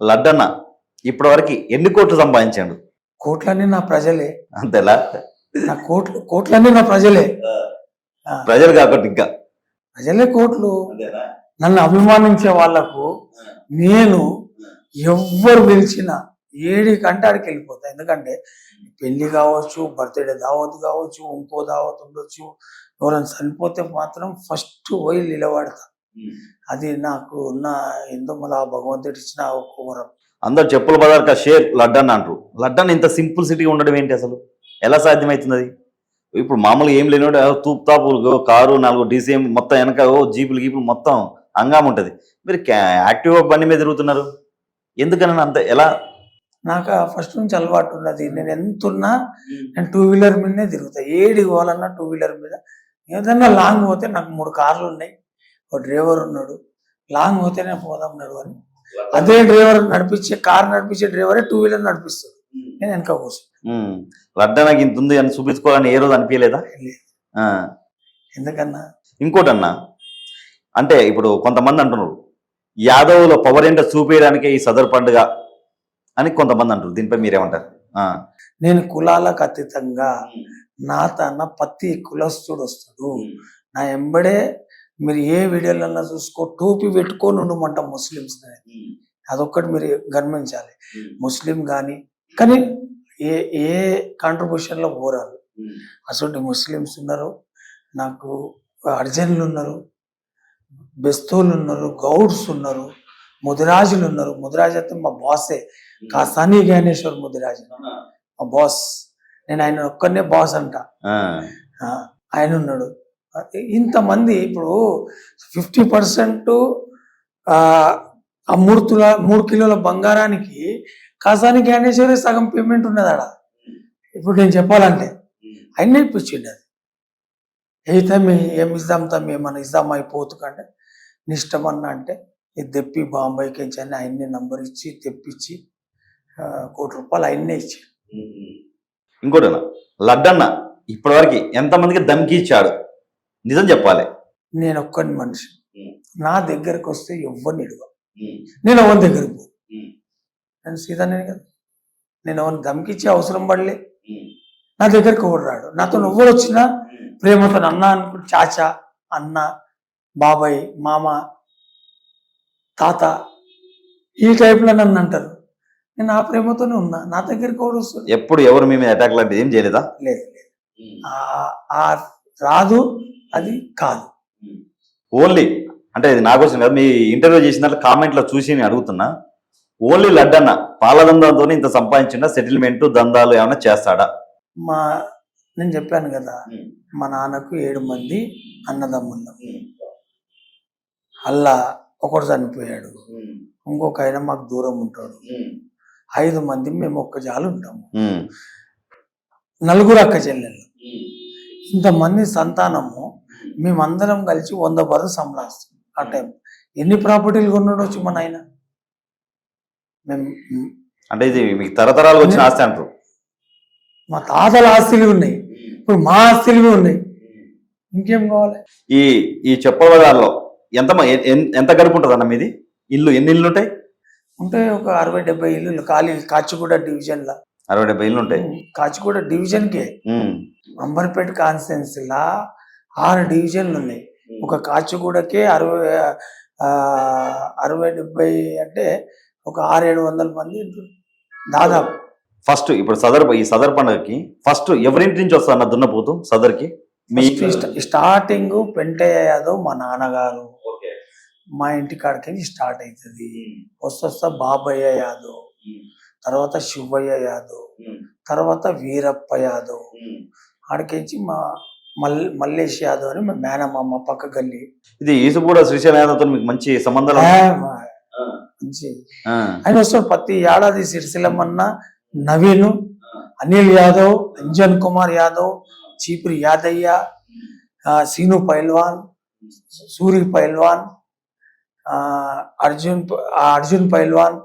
లడ్డన్న ఇప్పటి వరకు ఎన్ని కోట్లు సంపాదించాడు? కోట్లన్నీ నా ప్రజలే. అంతేలా? నా కోట్లు కోట్లన్నీ నా ప్రజలే. ప్రజలు కాకుండా ఇంకా. ప్రజలే కోట్లు. నన్ను అభిమానించే వాళ్ళకు నేను ఎవ్వరు పిలిచినా ఏడి కంటే ఆడికి వెళ్ళిపోతా. ఎందుకంటే పెళ్ళి కావచ్చు బర్త్డే దావత్ కావచ్చు ఇంకో దావత్ ఉండొచ్చు. ఎవరైనా చనిపోతే మాత్రం ఫస్ట్ పోయి నిలబడతా. అది నాకు ఉన్న ఆ భగవంతుడు ఇచ్చిన ఒక వరం. అందరు చెప్పుల బజార్ షేర్ లడ్డన్ అంటారు. లడ్డన్ ఇంత సింపుల్ సిటీ ఉండడం ఏంటి అసలు? ఎలా సాధ్యమవుతుంది అది? ఇప్పుడు మామూలుగా ఏం లేనివాడు తూపు తాపులు కారు నాలుగు డీసీఎం మొత్తం వెనక జీపులు గీపులు మొత్తం హంగామ ఉంటుంది. మీరు యాక్టివ్ బండి మీద తిరుగుతున్నారు? ఎందుకని అంత ఎలా? నాకు ఫస్ట్ నుంచి అలవాటు ఉన్నది. నేను ఎంత ఉన్నా నేను టూ వీలర్ మీదనే తిరుగుతా. ఏడి పోవాలన్నా టూ వీలర్ మీద. ఏదన్నా లాంగ్ పోతే నాకు మూడు కార్లు ఉన్నాయి. ఒక డ్రైవర్ ఉన్నాడు. లాంగ్ పోతే నేను పోదాం నడు అని. అదే డ్రైవర్ నడిపించే కార్ నడిపించే డ్రైవరే టూ వీలర్ నడిపిస్తాడు. నేను వెనక కూర్చుంటా ఉమ్, లడ్డనకి ఇంత ఉంది అని చూపించుకోవాలని ఏ రోజు అనిపించలేదా? ఎందుకన్నా? ఇంకోటి అన్న అంటే ఇప్పుడు కొంతమంది అంటున్నారు యాదవుల పవర్ ఏంటో చూపించడానికే ఈ సదర్ పండుగ అని కొంతమంది అంటారు దీనిపై మీరేమంటారు? నేను కులాలకు అతీతంగా నా తన ప్రతి కులస్తుడు వస్తాడు. నా ఎంబడే మీరు ఏ వీడియోలన్నా చూసుకో టోపీ పెట్టుకొని ఉండమంట ముస్లిమ్స్ అదొక్కటి మీరు గమనించాలి. ముస్లిం కానీ కానీ ఏ ఏ కాంట్రిబ్యూషన్లో పోరాలు అసలు ముస్లిమ్స్ ఉన్నారు నాకు అర్జన్లు ఉన్నారు బెస్తోళ్ళు ఉన్నారు గౌడ్స్ ఉన్నారు ముదిరాజులు ఉన్నారు. ముదిరాజు అయితే మా బాసే కాసాని జ్ఞానేశ్వర్ ముదిరాజు. మా బాస్ నేను ఆయన ఒక్కనే బాస్ అంట. ఆయన ఉన్నాడు. ఇంతమంది ఇప్పుడు ఫిఫ్టీ పర్సెంట్ ఆ మూడు తుల మూడు కిలోల బంగారానికి కాసాని జ్ఞానేశ్వరి సగం పేమెంట్ ఉన్నది ఆడ ఇప్పుడు నేను చెప్పాలంటే ఆయన నేర్పించిండు అది. ఏ తమ్మి ఏం ఇద్దాం తమ్మి ఏమన్నా ఇద్దాం అయిపోతుకంటే నిష్టమన్నా అంటే ఇది తెప్పి బాంబేకి అని ఆయన్ని నంబర్ ఇచ్చి తెప్పించి కోటి రూపాయలు ఆయన్నే ఇచ్చి ఇంకోటి లడ్డన్న ఇప్పటివరకు ఎంతమందికి దమ్కి ఇచ్చాడు? నిజం చెప్పాలి. నేను ఒక్కని మనిషి నా దగ్గరకు వస్తే ఎవ్వరిని ఇడవ నేను ఎవరి దగ్గరకు పో నేను సీతానే కదా. నేను ఎవరిని దమ్కిచ్చే అవసరం పడలే. నా దగ్గరికి ఎవరు రాడు? నాతో ఎవరు వచ్చినా ప్రేమతో అన్న అనుకుంటే చాచా అన్న బాబాయ్ మామ తాత ఈ టైప్లో నన్ను అంటారు. నేను ఆ ప్రేమతోనే ఉన్నా. నా దగ్గరికి ఎవరు వస్తుంది ఎప్పుడు ఎవరు మీ మీద అటాక్ లాంటిది ఏం చేయలేదా? లేదు లేదు. రాదు. అది కాదు. ఓన్లీ అంటే ఇది నా కోసం కదా మీ ఇంటర్వ్యూ చేసిన దాంట్లో కామెంట్లో చూసి నేను అడుగుతున్నా ఓన్లీ లడ్డన్న పాల దందాలతో ఇంత సంపాదించిన సెటిల్మెంట్ దందాలు ఏమైనా చేస్తాడా? మా నేను చెప్పాను కదా మా నాన్నకు ఏడు మంది అన్నదమ్ములు. అల్లా ఒకడు చనిపోయాడు. ఇంకొక ఆయన మాకు దూరం ఉంటాడు. ఐదు మంది మేము ఒక్క జాలు ఉంటాము. నలుగురు అక్క చెల్లెళ్ళు. ఇంతమంది సంతానము మేమందరం కలిసి వంద బరు సంలాస్తాం ఆ టైం ఎన్ని ప్రాపర్టీలు కొన్నాడు వచ్చి మన ఆయన? మేము అంటే ఇది మీకు తరతరాలు వచ్చిన ఆస్తి అంటారు. మా తాతల ఆస్తులు ఉన్నాయి. ఇప్పుడు మా ఆస్తులు ఉన్నాయి. ఇంకేం కావాలి? ఈ ఈ చెప్పల బజార్లో ఎంత ఎంత గడుపు ఉంటుంది అన్న మీది? ఇల్లు ఎన్ని ఇల్లు ఉంటాయి ఉంటే ఒక అరవై డెబ్బై ఇల్లు ఖాళీ కాచిగూడ డివిజన్లా. అరవై డెబ్బై ఇల్లు ఉంటాయి కాచిగూడ డివిజన్కే. ఉమ్, అంబర్పేట కాన్స్టిట్యున్సీలా ఆరు డివిజన్లు ఉన్నాయి. ఒక కాచిగూడకే అరవై అరవై డెబ్బై అంటే ఒక ఆరు ఏడు వందల మంది. దాదాపు. ఫస్ట్ ఇప్పుడు సదర్ ఈ సదర్ పండుగకి ఫస్ట్ ఎవరింటి నుంచి వస్తారు అన్న దున్నపోతు సదర్కి? మీ స్టార్టింగ్ పెంటయ్య యాదవ్ మా నాన్నగారు. మా ఇంటి కాడికి స్టార్ట్ అవుతుంది వస్తా వస్తా బాబయ్య యాదవ్. తర్వాత శివయ్య యాదవ్. తర్వాత వీరప్ప యాదవ్. ఆడికించి మా మల్ మల్లేష్ యాదవ్ అని మా మేనమామ పక్క గల్లి. ఇది ఈసుగూడ శ్రీశైలం యాదవ్తో మీకు మంచి సంబంధాలు మంచి. ఆయన వస్తాడు ప్రతి ఏడాది సిరిసిల్లమన్న నవీన్ అనిల్ యాదవ్ అంజన్ కుమార్ యాదవ్ చీపురి యాదయ్య సీను పైల్వాన్ సూరి పైల్వాన్ ఆ, అర్జున్ అర్జున్ పైల్వాన్.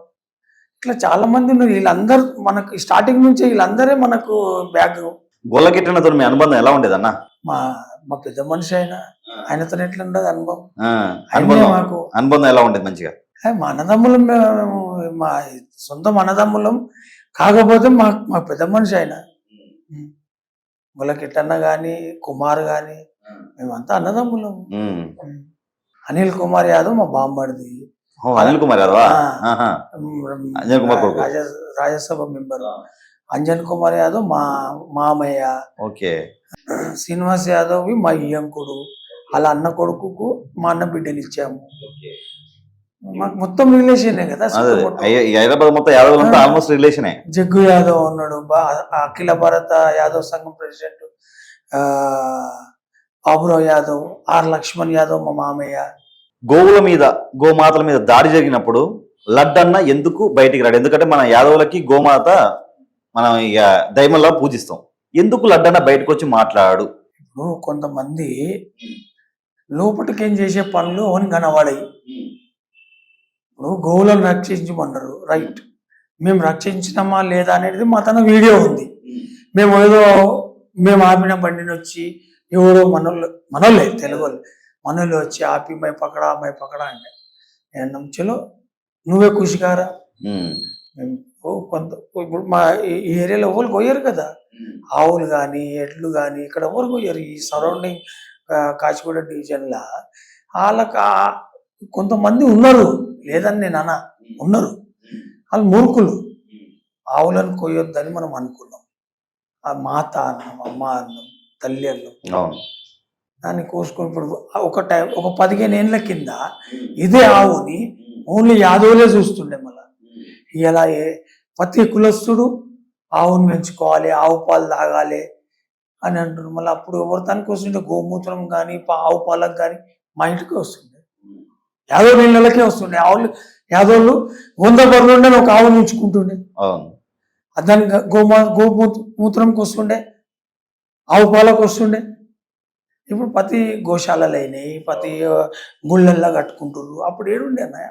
ఇట్లా చాలా మంది ఉన్నారు. వీళ్ళందరూ మనకు స్టార్టింగ్ నుంచే వీళ్ళందరే మనకు బ్యాక్ గొల్లకిట్టనతో మీ అనుబంధం ఎలా ఉండేది అన్న మా మా పెద్ద మనిషి ఆయన ఆయనతో ఎట్లా ఉండదు అనుభవం అనుబంధం మాకు అనుబంధం ఎలా ఉండేది మంచిగా? మా అన్నదమ్ములం మేము మా సొంతం అన్నదమ్ములం కాకపోతే మా మా పెద్ద మనిషి ఆయన ములకిట్టన్న కానీ కుమార్ కానీ మేమంతా అన్నదమ్ములం. అనిల్ కుమార్ యాదవ్ మా బామ్మడిది ఓ, అనిల్ కుమార్ యాదవా? రాజ్యసభ మెంబర్. అంజన్ కుమార్ యాదవ్ మా మామయ్య. ఓకే. శ్రీనివాస్ యాదవ్ మా ఇయ్యంకుడు వాళ్ళ అన్న కొడుకుకు మా అన్న బిడ్డలు ఇచ్చాము. మాకు మొత్తం రిలేషనే కదా హైదరాబాద్ మొత్తం యాదవ్ ఆల్మోస్ట్ రిలేషనే జగ్గు యాదవ్ ఉన్నాడు అఖిల భారత యాదవ్ సంఘం ప్రెసిడెంట్ ఆ, బాబురావు యాదవ్ ఆర్ లక్ష్మణ్ యాదవ్ మా మామయ్య. గోవుల మీద గోమాతల మీద దాడి జరిగినప్పుడు లడ్డన్న ఎందుకు బయటికి రాడు? ఎందుకంటే మన యాదవులకి గోమాత మనం ఇక దైవంలా పూజిస్తాం. ఎందుకు లడ్డన్న బయటకు వచ్చి మాట్లాడు? ఇప్పుడు కొంతమంది లోపలికి ఏం చేసే పనులు అని కనబడాయి ఇప్పుడు గోవులను రక్షించమన్నారు రైట్. మేము రక్షించినామా లేదా అనేది మా తన వీడియో ఉంది. మేము ఏదో మేము ఆపిన బండిని వచ్చి ఎవరో మనోళ్ళు మనోళ్ళే తెలుగు వాళ్ళు మనోళ్ళు వచ్చి ఆపి మై పకడా మై పకడా అంటే. నేను చలో నువ్వే ఖుషికారా ఉమ్. మేము ఓ కొంత ఇప్పుడు మా ఈ ఏరియాలో ఎవరు కొయ్యరు కదా. ఆవులు కానీ ఎడ్లు కానీ ఇక్కడ ఎవరు కొయ్యరు ఈ సరౌండింగ్ కాచిగూడ డివిజన్లో వాళ్ళకి కొంతమంది ఉన్నారు. లేదని నేను అన్నా ఉన్నారు. వాళ్ళు మూర్ఖులు. ఆవులను కొయ్యొద్దని మనం అనుకున్నాం. ఆ మాత అన్నాం అమ్మ అన్నాం తల్లి అన్నాం. దాన్ని కోసుకొని ఇప్పుడు ఒక టైం ఒక పదిహేను ఏళ్ళ కింద ఇదే ఆవుని ఓన్లీ యాదవులే చూస్తుండే మళ్ళా. ఇలా ప్రతి కులస్తుడు ఆవును పెంచుకోవాలి ఆవు పాలు తాగాలి అని అంటున్నారు. మళ్ళీ అప్పుడు ఎవరితానికి వస్తుండే గోమూత్రం కానీ ఆవు పాలకు కానీ మా ఇంటికి వస్తుండే. యాదవ్ నీళ్ళకే వస్తుండే. ఆవులు యాదవులు వంద బర్రెలు ఉండే ఒక ఆవును ఉంచుకుంటుండే దాని గోమా గోమూత్ర మూత్రంకి వస్తుండే ఆవు పాలకు వస్తుండే. ఇప్పుడు ప్రతి గోశాలలు అయినాయి ప్రతి గుళ్ళల్లో కట్టుకుంటున్నారు అప్పుడు ఏడుండే అన్నయ్య?